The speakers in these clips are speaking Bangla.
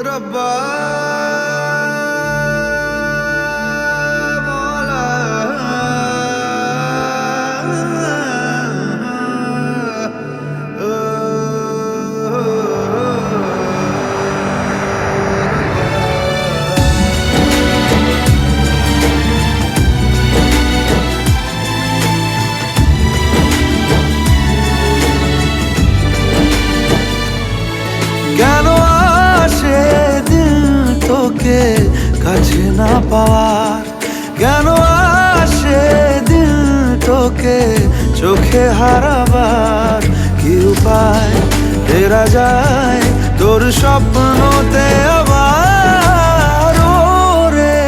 ਰੱਬਾ ਮੌਲਾ না পাওয়ার কেন আসে দিল তোকে? চোখে হারাবার কি উপায়? ফেরা যায় তোর স্বপ্নতে আবার রে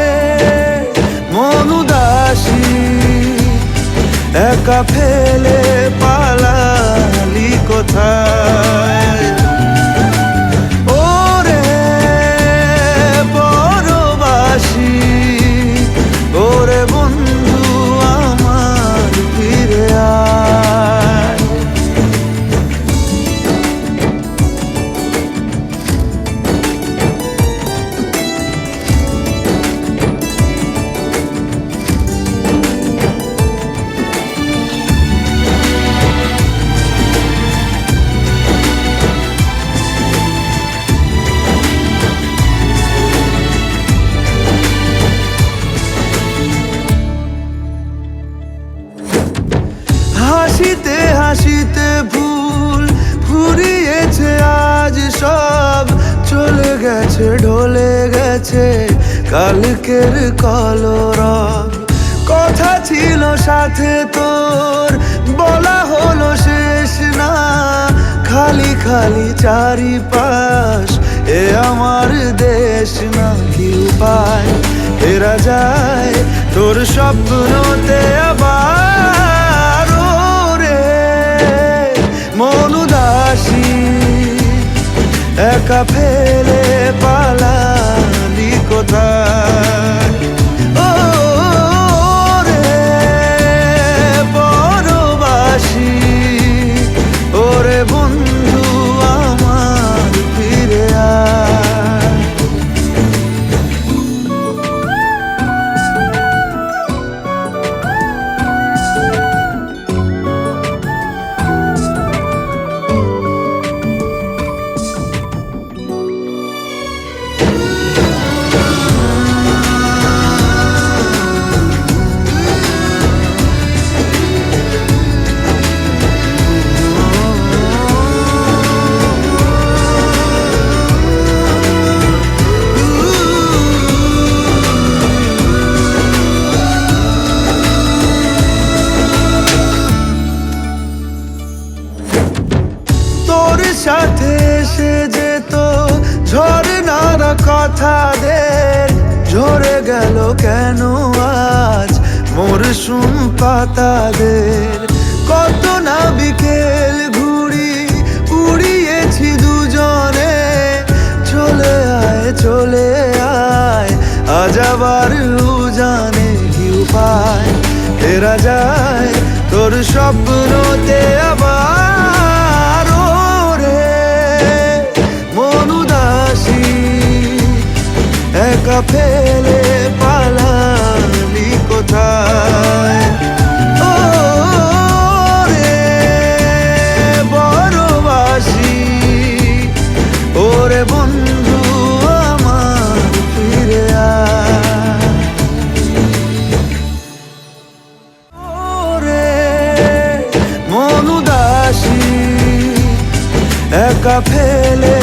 মন উদাসী একা ফেলে পালালি হাসিতে হাসিতে ভুল ফুরিয়েছে, আজ সব চলে গেছে, ঢলে গেছে কালকের কলরব। কথা ছিল সাথে তোর, বলা হলো শেষ না। খালি খালি চারিপাশ, এ আমার দেশ না কি উপায়? ফেরা যায় তোর স্বপ্নতে আবার। একা ফেলে গেল কেন আজ? মরশুম পাতাদের কত না বিকেল ঘুড়ি উড়িয়েছি দুজনে। চলে আয় চলে আয়, আজ আবার উজানে কি উপায় ফেরা যায় তোর স্বপ্নতে আবার রে মন উদাসী একা ফেলে ঢাকা ফেলে